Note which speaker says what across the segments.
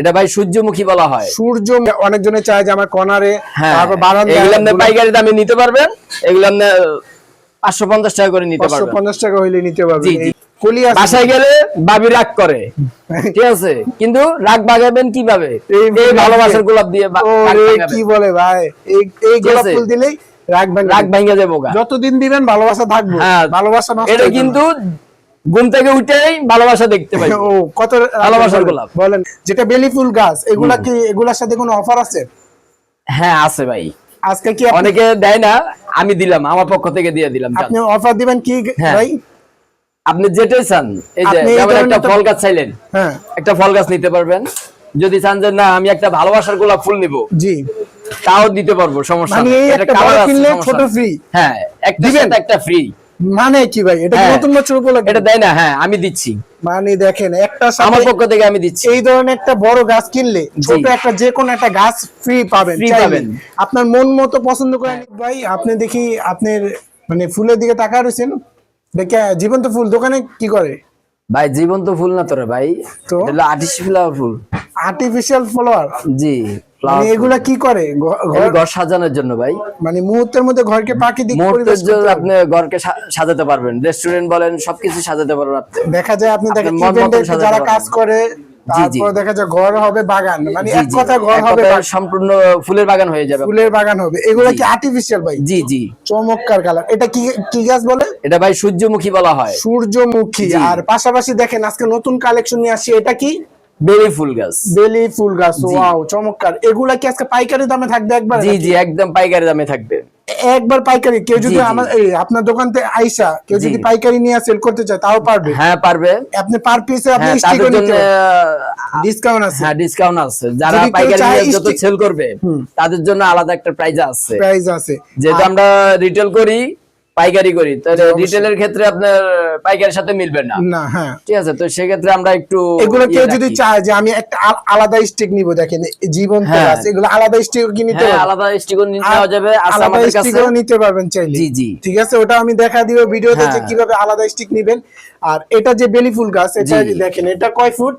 Speaker 1: এটা ভাই সূর্যমুখী বলা হয়।
Speaker 2: সূর্য অনেকজনে চায় যে আমার কর্নারে
Speaker 1: হ্যাঁ
Speaker 2: তারপর বারান্দায়
Speaker 1: এগুলো আপনি পাইকারি দামে নিতে পারবেন এগুলো আপনি পাঁচশো পঞ্চাশ টাকা করে নিতে পারবেন।
Speaker 2: পঞ্চাশ টাকা হইলে নিতে পারবেন। কলি
Speaker 1: বাসায় গেলে বাবি রাগ করে ঠিক আছে? কিন্তু রাগ ভাগাবেন কীভাবে?
Speaker 2: এই
Speaker 1: ভালোবাসার গোলাপ দিয়ে।
Speaker 2: কি বলে ভাই? এই গোলাপ ফুল দিলেই রাগ
Speaker 1: রাগ ভাঙে যাব
Speaker 2: যতদিন দিবেন ভালোবাসা থাকবে।
Speaker 1: হ্যাঁ।
Speaker 2: ভালোবাসা
Speaker 1: এটা কিন্তু ঘুম থেকে উঠেই ভালোবাসা দেখতে পাই।
Speaker 2: ও কত
Speaker 1: ভালোবাসার গোলাপ।
Speaker 2: বলেন যেটা বেলি ফুল গাছ এগুলা কি এগুলার সাথে কোনো অফার আছে?
Speaker 1: হ্যাঁ আছে ভাই।
Speaker 2: আজকে কি
Speaker 1: অনেকে দেয় না আমি দিলাম আমার পক্ষ থেকে দিয়ে দিলাম
Speaker 2: আপনি অফার দিবেন কি
Speaker 1: হ্যাঁ।
Speaker 2: ভাই?
Speaker 1: আপনি যেটাই চান এই যে যেমন একটা ফল গাছ চাইলেন
Speaker 2: হ্যাঁ।
Speaker 1: একটা ফল গাছ নিতে পারবেন। যদি চান যে না আমি একটা ভালোবাসার গোলাপ ফুল নিব
Speaker 2: জি।
Speaker 1: তাও দিতে পারব সমস্যা
Speaker 2: মানে
Speaker 1: নেই। এটা আছে,
Speaker 2: কিনলে ছোট ফ্রি
Speaker 1: হ্যাঁ একটা একটা ফ্রি
Speaker 2: মানে কি ভাই? এটা
Speaker 1: হ্যাঁ।
Speaker 2: নতুন বছর উপলক্ষে?
Speaker 1: এটা দেয় না হ্যাঁ আমি দিচ্ছি।
Speaker 2: মানে দেখেন একটা
Speaker 1: আমার পক্ষ থেকে আমি দিচ্ছি।
Speaker 2: এই ধরনের একটা বড় গাছ কিনলে ছোট একটা যে কোনো একটা গাছ ফ্রি পাবেন
Speaker 1: পাবেন।
Speaker 2: আপনার মন মতো পছন্দ করে ভাই আপনি দেখি আপনার মানে ফুলের দিকে তাকা রয়েছেন দেখে জীবন্ত ফুল দোকানে কি করে?
Speaker 1: ভাই জীবন্ত ফুল না তোরে ভাই। আর্টিফিশিয়াল ফুল।
Speaker 2: আর্টিফিশিয়াল ফ্লাওয়ার
Speaker 1: জি।
Speaker 2: মানে এগুলা কি করে? ঘর
Speaker 1: সাজানোর জন্য ভাই।
Speaker 2: মানে মুহূর্তের মধ্যে ঘরকে প্রাকৃতিক
Speaker 1: মুহূর্তের জন্য আপনি ঘরকে সাজাতে পারবেন। রেস্টুরেন্ট বলেন সবকিছু সাজাতে পারবেন আপনি।
Speaker 2: দেখা যায় আপনি দেখেন ইভেন্টে যারা কাজ করে। দেখা যায় ঘর হবে বাগান। মানে
Speaker 1: জি
Speaker 2: এক কথা ঘর হবে
Speaker 1: সম্পূর্ণ ফুলের বাগান হয়ে যাবে।
Speaker 2: ফুলের বাগান হবে। এগুলা কি আর্টিফিশিয়াল ভাই?
Speaker 1: জি জি।
Speaker 2: চমৎকার কালার এটা কি কি গাছ বলে?
Speaker 1: এটা ভাই সূর্যমুখী বলা হয়।
Speaker 2: সূর্যমুখী। আর পাশাপাশি দেখেন আজকে নতুন কালেকশন নিয়ে আসছি। এটা কি?
Speaker 1: বেলি ফুল গাছ।
Speaker 2: বেলি ফুল গাছ ওয়াও চমৎকার। এগুলা কি আজকে পাইকারি দামে থাকবে একবার?
Speaker 1: জি জি একদম পাইকারি দামে থাকবে।
Speaker 2: একবার পাইকারি কেউ যদি। আমার আপনার দোকান থেকে আইসা কেউ যদি পাইকারি নিয়ে সেল করতে চায় তাও পারবে।
Speaker 1: হ্যাঁ পারবে।
Speaker 2: আপনি পার পিসে আপনি
Speaker 1: হ্যাঁ
Speaker 2: স্টিক
Speaker 1: তাদের জন্য
Speaker 2: ডিসকাউন্ট আছে।
Speaker 1: হ্যাঁ ডিসকাউন্ট আছে। যারা পাইকারি নিয়ে যত সেল করবে তাদের জন্য আলাদা একটা প্রাইজ আছে।
Speaker 2: প্রাইস আছে।
Speaker 1: যেহেতু আমরা রিটেল করি পাইকারি করি তাহলে রিটেলের ক্ষেত্রে আপনার পাইকারির সাথে মিলবে না
Speaker 2: না হ্যাঁ
Speaker 1: ঠিক আছে তো সেক্ষেত্রে আমরা একটু
Speaker 2: এগুলো
Speaker 1: ইয়ে
Speaker 2: কেউ যদি চায় যে আমি একটা আলাদা স্টিক নিব দেখেন জীবন
Speaker 1: হ্যাঁ।
Speaker 2: গাছ এগুলো আলাদা স্টিক কি নিতে
Speaker 1: হ্যাঁ? আলাদা স্টিকার নেওয়া যাবে আছে আমাদের কাছে
Speaker 2: স্টিকও নিতে পারবেন চাইলে
Speaker 1: জি, জি।
Speaker 2: ঠিক আছে ওটা আমি দেখা দিব ভিডিওতে যে
Speaker 1: হ্যাঁ।
Speaker 2: কীভাবে আলাদা স্টিক নিবেন আর এটা যে বেলি ফুল গাছ এটা। দেখেন এটা কয় ফুট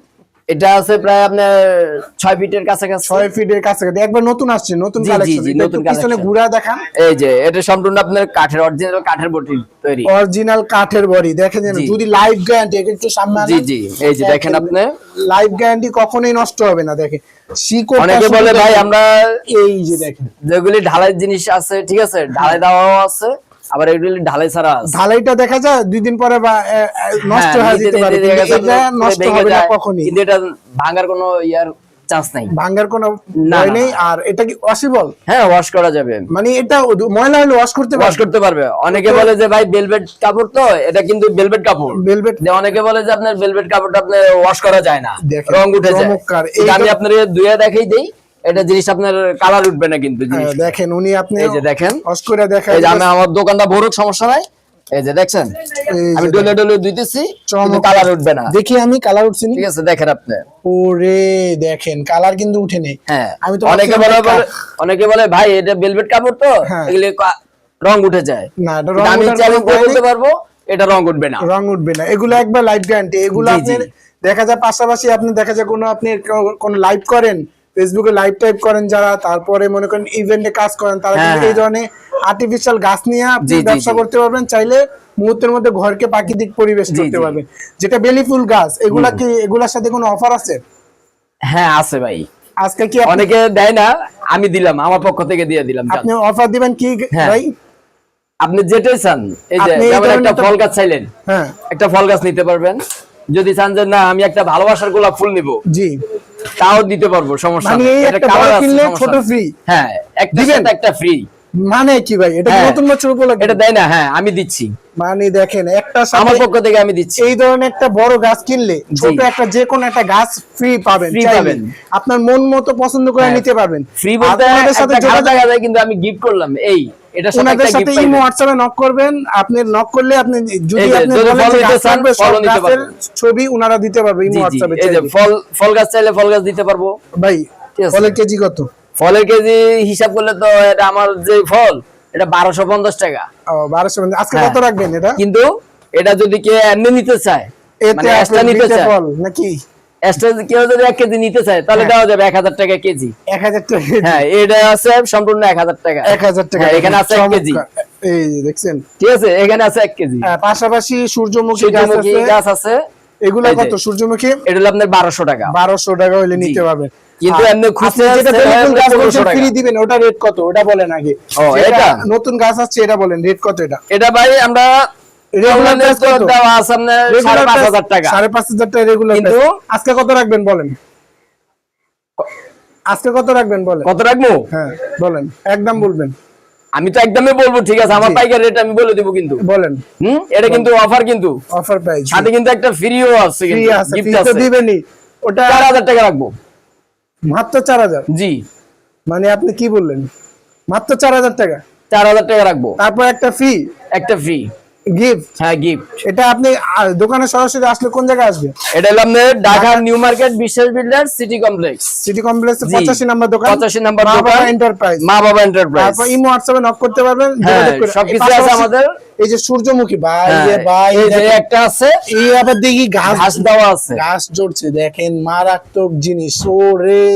Speaker 1: এটা আছে প্রায় আপনার ছয় ফিটের কাছাকাছি।
Speaker 2: ছয় ফিটের কাছাকাছি। একবার নতুন আসছে নতুন কালেকশন
Speaker 1: জি, নতুন
Speaker 2: পিছনে। ঘুরা দেখান।
Speaker 1: এই যে এটা সম্পূর্ণ আপনার কাঠের অরিজিনাল কাঠের বটি তৈরি।
Speaker 2: অরিজিনাল কাঠের বডি দেখেন যদি লাইফ গ্যারান্টি একটু সামনে
Speaker 1: জি জি এই যে দেখেন আপনি।
Speaker 2: লাইফ গ্যারান্টি কখনোই নষ্ট হবে না দেখেন। শিকড়
Speaker 1: অনেকে বলে ভাই আমরা
Speaker 2: এই যে দেখেন।
Speaker 1: যেগুলি ঢালাই জিনিস আছে ঠিক আছে ঢালাই দেওয়াও আছে আবার এগুলি ঢালাই ছাড়া
Speaker 2: ঢালাইটা দেখা যায় দুই দিন পরে বা এ, নষ্ট
Speaker 1: হ্যাঁ,
Speaker 2: হয়ে যেতে পারে। এটা নষ্ট হবে না কখনই।
Speaker 1: কিন্তু এটা ভাঙার কোনো ইয়ার চান্স নাই।
Speaker 2: ভাঙ্গার কোনো ভয় নেই। আর এটা কি ওয়াশেবল
Speaker 1: হ্যাঁ ওয়াশ করা যাবে।
Speaker 2: মানে এটা ময়লা হলে ওয়াশ করতে
Speaker 1: ওয়াশ করতে পারবে। অনেকে বলে যে ভাই বেলভেট কাপড় তো এটা কিন্তু বেলভেট কাপড়।
Speaker 2: ভেলভেট
Speaker 1: যে অনেকে বলে যে আপনার বেলভেট কাপড়টা আপনার ওয়াশ করা যায় না। রং উঠে যায় আমি আপনার ধুয়ে দেখাই দেই। এটা জিনিস আপনার কালার উঠবে না কিন্তু
Speaker 2: দেখেন উনি আপনি
Speaker 1: এই যে দেখেন।
Speaker 2: করে দেখা
Speaker 1: এই যে আমি আমার দোকানটা ভরুক সমস্যা নাই। এই যে দেখছেন? আমি ডলে ডলে কিন্তু কালার উঠবে না।
Speaker 2: দেখি আমি কালার উঠছি
Speaker 1: ঠিক আছে দেখেন আপনি।
Speaker 2: ওরে দেখেন কালার কিন্তু উঠে নেই।
Speaker 1: হ্যাঁ।
Speaker 2: আমি তো
Speaker 1: অনেকে বলে অনেকে বলে ভাই এটা বেলভেট কাপড় তো
Speaker 2: হ্যাঁ।
Speaker 1: এগুলি রং উঠে যায়।
Speaker 2: না
Speaker 1: আমি চ্যালেঞ্জ বলতে পারব এটা রং উঠবে না।
Speaker 2: রং উঠবে না। এগুলো একবার লাইফ গ্যারান্টি এগুলো আপনি দেখা যায় পাশাপাশি আপনি দেখা যায় কোনো আপনি কোনো লাইভ করেন ফেসবুকে লাইভ টাইপ করেন যারা তারপরে মনে করেন ইভেন্টে কাজ করেন তারা কিন্তু এই
Speaker 1: হ্যাঁ।
Speaker 2: ধরনের আর্টিফিশিয়াল গাছ নিয়ে আপনি ব্যবসা করতে পারবেন চাইলে মুহূর্তের মধ্যে ঘরকে প্রাকৃতিক পরিবেশ করতে পারবেন। যেটা বেলি ফুল গাছ এগুলা কি এগুলার সাথে কোনো অফার আছে?
Speaker 1: হ্যাঁ আছে ভাই।
Speaker 2: আজকে কি
Speaker 1: অনেকে দেয় না আমি দিলাম আমার পক্ষ থেকে দিয়ে দিলাম
Speaker 2: আপনি অফার দিবেন কি
Speaker 1: হ্যাঁ।
Speaker 2: ভাই?
Speaker 1: আপনি যেটাই চান এই যে একটা ফল গাছ চাইলেন
Speaker 2: হ্যাঁ।
Speaker 1: একটা ফল গাছ নিতে পারবেন। যদি চান যে না আমি একটা ভালোবাসার গোলাপ ফুল নিব।
Speaker 2: জি।
Speaker 1: তাও দিতে পারব সমস্যা
Speaker 2: মানে এই একটা কিনলে ছোট free?
Speaker 1: হ্যাঁ একটা
Speaker 2: দিবেন?
Speaker 1: একটা ফ্রি
Speaker 2: মানে কি ভাই এটা
Speaker 1: হ্যাঁ।
Speaker 2: নতুন বছর উপলক্ষে
Speaker 1: এটা দেয় না হ্যাঁ আমি দিচ্ছি
Speaker 2: মানে দেখেন একটা
Speaker 1: আমার পক্ষ থেকে আমি দিচ্ছি
Speaker 2: এই ধরনের একটা বড় গাছ কিনলে ছোট একটা যে কোনো একটা গাছ ফ্রি পাবেন ফ্রি
Speaker 1: পাবেন।
Speaker 2: আপনার মন মতো পছন্দ করে
Speaker 1: হ্যাঁ।
Speaker 2: নিতে পারবেন
Speaker 1: ফ্রি বলতে
Speaker 2: ওনাদের সাথে যোগাযোগ-
Speaker 1: কিন্তু আমি গিফট করলাম এই
Speaker 2: ওনাদের সাথে ইমো হোয়াটসঅ্যাপে নক করবেন। আপনি নক করলে আপনি যদি আপনি বলেন গাছের। ছবি ওনারা দিতে পারবে ইমো হোয়াটসঅ্যাপে
Speaker 1: এই যে ফল ফল গাছ চাইলে ফল গাছ দিতে পারব।
Speaker 2: ভাই ফলের কেজি কত?
Speaker 1: ফলের কেজি হিসাব করলে তো এটা আমার যে ফল এটা বারোশো পঞ্চাশ টাকা।
Speaker 2: ও, বারোশো মানে আজকে
Speaker 1: হ্যাঁ।
Speaker 2: কত রাখবেন এটা?
Speaker 1: কিন্তু এটা যদি কে এমনি নিতে চায়
Speaker 2: এতে
Speaker 1: মানে এক্সট্রা নিতে চায়
Speaker 2: ফল নাকি?
Speaker 1: এক্সট্রা কেউ যদি এক কেজি নিতে চায় তাহলে দেওয়া যাবে এক হাজার টাকা কেজি।
Speaker 2: এক হাজার টাকা
Speaker 1: হ্যাঁ এটা আছে সম্পূর্ণ এক হাজার টাকা।
Speaker 2: এক হাজার টাকা
Speaker 1: এখানে আছে এক কেজি।
Speaker 2: এই দেখছেন?
Speaker 1: ঠিক আছে এখানে আছে এক কেজি।
Speaker 2: পাশাপাশি সূর্যমুখী গাছ আছে। এগুলা কত সূর্যমুখী?
Speaker 1: এটা হলো আপনার বারোশো টাকা।
Speaker 2: বারোশো টাকা হইলে নিতে পারবেন।
Speaker 1: কিন্তু এমনি
Speaker 2: যেটা নতুন গাছ বলছেন ফ্রি দিবেন ওটা রেট কত? ওটা বলেন আগে।
Speaker 1: ও, এটা?
Speaker 2: নতুন গাছ আছে এটা বলেন রেট কত এটা?
Speaker 1: এটা ভাই আমরা
Speaker 2: রেগুলার প্রাইস কত?
Speaker 1: দেওয়া আছে আপনার সাড়ে পাঁচ হাজার টাকা।
Speaker 2: সাড়ে পাঁচ হাজার টাকা রেগুলার
Speaker 1: কিন্তু-
Speaker 2: আজকে কত রাখবেন বলেন? আজকে কত রাখবেন বলেন?
Speaker 1: কত রাখব?
Speaker 2: হ্যাঁ বলেন। একদম বলবেন।
Speaker 1: আমি তো একদমই বলব ঠিক আছে। আমার পাইকার রেট আমি বলে দিব কিন্তু।
Speaker 2: বলেন।
Speaker 1: হুম? এটা কিন্তু অফার কিন্তু।
Speaker 2: অফার প্রাইস
Speaker 1: সাথে কিন্তু একটা ফ্রিও আছে কিন্তু গিফট আছে
Speaker 2: দিবেনই। ওটা
Speaker 1: চার হাজার টাকা রাখব।
Speaker 2: মাত্র চার হাজার?
Speaker 1: জি।
Speaker 2: মানে আপনি কি বললেন? মাত্র চার হাজার টাকা?
Speaker 1: চার হাজার টাকা রাখব।
Speaker 2: তারপর একটা ফি
Speaker 1: একটা ফ্রি
Speaker 2: গিফট?
Speaker 1: হ্যাঁ গিফট।
Speaker 2: এটা আপনি দোকানে সরাসরি আসলে কোন জায়গায় আসবে?
Speaker 1: এটা হলো আপনার Dhaka new market Biswas builder city complex.
Speaker 2: City কমপ্লেক্সে। পঁচাশি নাম্বার দোকান।
Speaker 1: 85 নাম্বার
Speaker 2: মা বাবা। এন্টারপ্রাইজ
Speaker 1: মা বাবা এন্টারপ্রাইজ
Speaker 2: তারপর ইমো হোয়াটসঅ্যাপে নক করতে পারবেন
Speaker 1: হ্যাঁ, সবকিছু আছে আমাদের।
Speaker 2: এই যে সূর্যমুখী ভাই
Speaker 1: হ্যাঁ,
Speaker 2: ভাই
Speaker 1: এই যে
Speaker 2: দেখেন,
Speaker 1: একটা আছে
Speaker 2: এই আবার দেখি গাছ
Speaker 1: ঘাস দেওয়া আছে।
Speaker 2: গাছ জড়ছে দেখেন মারাত্মক জিনিস ও রে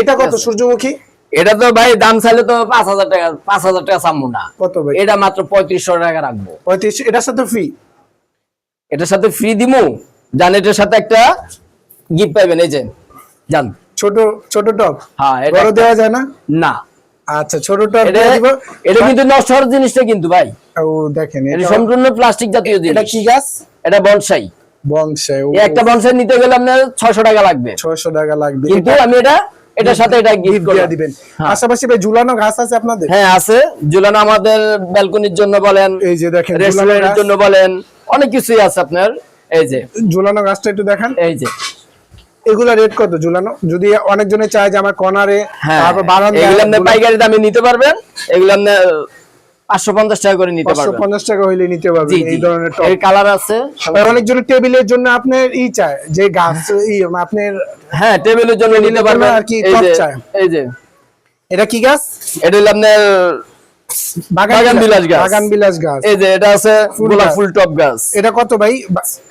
Speaker 2: এটা কত সূর্যমুখী?
Speaker 1: এটা তো ভাই দাম চাইলে তো পাঁচ হাজার টাকা পাঁচ হাজার টাকা চামু না।
Speaker 2: কত ভাই?
Speaker 1: এটা মাত্র পঁয়ত্রিশশো টাকা রাখব।
Speaker 2: পঁয়ত্রিশ এটার সাথে ফ্রি
Speaker 1: এটার সাথে ফ্রি দিমু। জান এটার সাথে একটা গিফট পাইবেন এই যে জান।
Speaker 2: ছোট ছোট টপ?
Speaker 1: হ্যাঁ এটা
Speaker 2: বড় দেওয়া যায় না?
Speaker 1: না।
Speaker 2: আচ্ছা ছোট টপ দিব।
Speaker 1: এটা কিন্তু নষ্ট হওয়ার জিনিসটা কিন্তু ভাই।
Speaker 2: ও দেখেন
Speaker 1: এটা সম্পূর্ণ প্লাস্টিক জাতীয় জিনিস।
Speaker 2: এটা কি গাছ?
Speaker 1: এটা বনসাই
Speaker 2: ও।
Speaker 1: একটা বনসাই নিতে গেলে আপনার ছয়শো টাকা লাগবে।
Speaker 2: ছয়শো টাকা লাগবে।
Speaker 1: কিন্তু আমি এটা এটার সাথে এটা গিফট করে
Speaker 2: দিবেন।
Speaker 1: হ্যাঁ।
Speaker 2: পাশাপাশি ভাই ঝুলানো গাছ আছে আপনাদের?
Speaker 1: হ্যাঁ আছে। ঝুলানো আমাদের ব্যালকনির জন্য বলেন
Speaker 2: এই যে দেখেন
Speaker 1: রেস্টুরেন্টের জন্য বলেন অনেক কিছুই আছে আপনার। এই যে।
Speaker 2: ঝুলানো গাছটা একটু দেখান।
Speaker 1: এই যে।
Speaker 2: এগুলা রেট কত ঝুলানো? যদি অনেকজনে চায় যে আমার কর্নারে
Speaker 1: হ্যাঁ।
Speaker 2: তারপর বারান্দায়
Speaker 1: এগুলা আপনি পাইকারি দামে নিতে পারবেন। এগুলো আপনি পাঁচশো পঞ্চাশ টাকা করে নিতে পারবেন।
Speaker 2: পঞ্চাশ টাকা হইলে নিতে পারবেন এই ধরনের টপ
Speaker 1: এর কালার আছে।
Speaker 2: আবার অনেকজনের টেবিলের জন্য আপনার ই চায় যে গাছ ই আপনার
Speaker 1: হ্যাঁ টেবিলের জন্য নিতে পারবেন।
Speaker 2: আর কি টপ চায়।
Speaker 1: এই যে।
Speaker 2: এটা কি গাছ?
Speaker 1: এটা হলো আপনার বাগান বিলাস গাছ।
Speaker 2: বাগান বিলাস গাছ।
Speaker 1: এই যে এটা আছে গোলাপ ফুল টপ গাছ।
Speaker 2: এটা কত ভাই?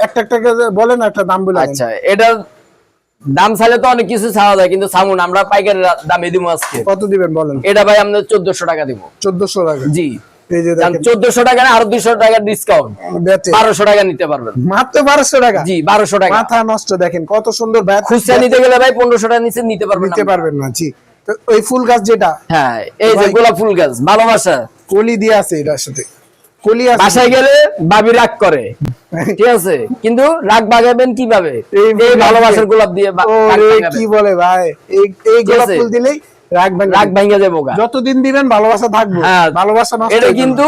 Speaker 2: একটা একটা বলেন একটা দাম বলে দেন।
Speaker 1: আচ্ছা এটা দাম চাইলে তো অনেক কিছু ছাড়া যায় কিন্তু সামুন আমরা পাইকারি দামে দিব আজকে।
Speaker 2: কত দিবেন বলেন?
Speaker 1: এটা ভাই আমরা চোদ্দশো টাকা দিব।
Speaker 2: চোদ্দশো টাকা।
Speaker 1: জি। চোদ্দশো টাকা আরও দুইশো টাকা ডিসকাউন্ট
Speaker 2: বেচে।
Speaker 1: বারোশো টাকা নিতে পারবেন।
Speaker 2: মাত্র বারোশো টাকা?
Speaker 1: জি বারোশো টাকা।
Speaker 2: মাথা নষ্ট দেখেন কত সুন্দর
Speaker 1: খুচরা নিতে গেলে ভাই পনেরোশো টাকা নিচে নিতে পারবেন
Speaker 2: নিতে পারবেন না জি। তো ওই ফুল গাছ যেটা?
Speaker 1: হ্যাঁ এই যে গোলাপ ফুল গাছ ভালোবাসা।
Speaker 2: কলি দিয়ে আছে এটার সাথে।
Speaker 1: বাসায় গেলে বাবি রাগ করে। ঠিক আছে? কিন্তু রাগ বাগাবেন কীভাবে?
Speaker 2: এই
Speaker 1: ভালোবাসার গোলাপ দিয়ে রাগ।
Speaker 2: কি বলে ভাই? এই এই গোলাপ ফুল দিলেই রাখবেন
Speaker 1: রাগ ভাঙে যাব।
Speaker 2: যতদিন দিবেন ভালোবাসা থাকবে।
Speaker 1: হ্যাঁ।
Speaker 2: ভালোবাসা
Speaker 1: এটা কিন্তু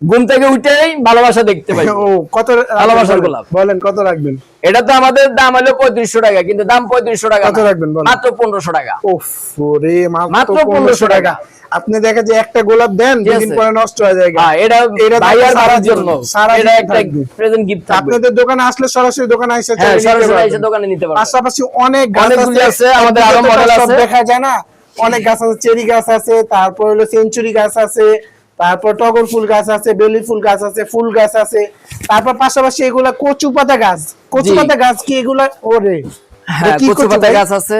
Speaker 1: ঘুম থেকে উঠেই ভালোবাসা দেখতে পাই।
Speaker 2: ও কত
Speaker 1: ভালোবাসার গোলাপ।
Speaker 2: বলেন কত রাখবেন?
Speaker 1: এটা তো আমাদের দাম হলো পঁয়ত্রিশশো টাকা কিন্তু দাম পঁয়ত্রিশশো টাকা
Speaker 2: কত রাখবেন
Speaker 1: মাত্র পনেরোশো টাকা।
Speaker 2: মাত্র
Speaker 1: মাত্র
Speaker 2: 1500
Speaker 1: 1500
Speaker 2: টাকা। আপনি দেখা যায় একটা গোলাপ দেন দুদিন পরে নষ্ট হয়ে যায়
Speaker 1: হ্যাঁ এটা
Speaker 2: এটা
Speaker 1: ভাই আর
Speaker 2: সারা
Speaker 1: বাবার
Speaker 2: জীবন,
Speaker 1: জন্য।
Speaker 2: সারা
Speaker 1: এটা একটা প্রেজেন্ট গিফট
Speaker 2: আপনাদের দোকানে আসলে সরাসরি দোকানে এসে
Speaker 1: হ্যাঁ সরাসরি এসে দোকানে নিতে পারবেন।
Speaker 2: পাশাপাশি অনেক গাছ
Speaker 1: আছে, আমাদের আরও
Speaker 2: সব
Speaker 1: আছে।
Speaker 2: দেখা যায় না। অনেক গাছ আছে চেরি গাছ আছে তারপর হলো সেঞ্চুরি গাছ আছে তারপর টগর ফুল গাছ আছে বেলি ফুল গাছ আছে ফুল গাছ আছে। তারপর পাশাপাশি এগুলা কচু পাতা গাছ। কচু পাতা গাছ কি এগুলা? ওরে
Speaker 1: হ্যাঁ কচু
Speaker 2: কচু
Speaker 1: পাতা গাছ আছে।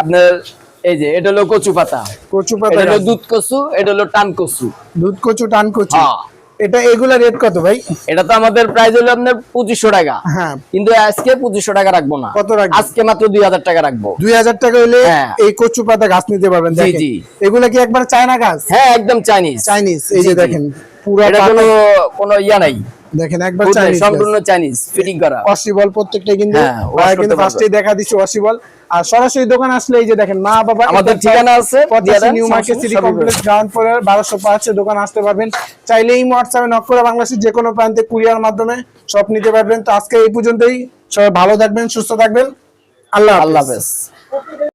Speaker 1: আপনার এই যে এটা হলো কচু পাতা।
Speaker 2: কচু পাতা
Speaker 1: এটা হলো দুধ কচু এটা হলো টান কচু।
Speaker 2: দুধ কচু টান কচু।
Speaker 1: হ্যাঁ।
Speaker 2: এটা এগুলা রেট কত ভাই?
Speaker 1: এটা তো আমাদের প্রাইস হলো আপনার পঁচিশশো টাকা।
Speaker 2: হ্যাঁ।
Speaker 1: কিন্তু আজকে পঁচিশশো টাকা রাখব না।
Speaker 2: কত রাখব?
Speaker 1: আজকে মাত্র দুই হাজার টাকা রাখব।
Speaker 2: দুই হাজার টাকা হলে
Speaker 1: হ্যাঁ।
Speaker 2: এই কচু পাতা গাছ নিতে পারবেন
Speaker 1: জি, জি।
Speaker 2: এগুলা কি একবার চায়না গাছ?
Speaker 1: হ্যাঁ একদম চাইনিজ।
Speaker 2: চাইনিজ এই যে দেখেন পুরো
Speaker 1: কোনো কোনো ইয়া নাই।
Speaker 2: দেখেন একবার? চাইনিজ
Speaker 1: সম্পূর্ণ চাইনিজ ফিটিং করা।
Speaker 2: অসিবল প্রত্যেকটা কিন্তু
Speaker 1: হ্যাঁ,
Speaker 2: ভাই কিন্তু। ফার্স্টেই দেখা দিচ্ছে অসিবল আর সরাসরি দোকান আসলে এই যে দেখেন মা বাবা
Speaker 1: আমাদের ঠিকানা আছে,
Speaker 2: new market city complex ground floor বারোশো পাঁচে দোকান আসতে পারবেন। চাইলে এই হোয়াটসঅ্যাপে নক করে বাংলাদেশের যে কোনো প্রান্তে কুরিয়ার মাধ্যমে সব নিতে পারবেন। তো আজকে এই পর্যন্তই। সবাই ভালো থাকবেন সুস্থ থাকবেন। আল্লাহ
Speaker 1: আল্লাহ হাফেজ।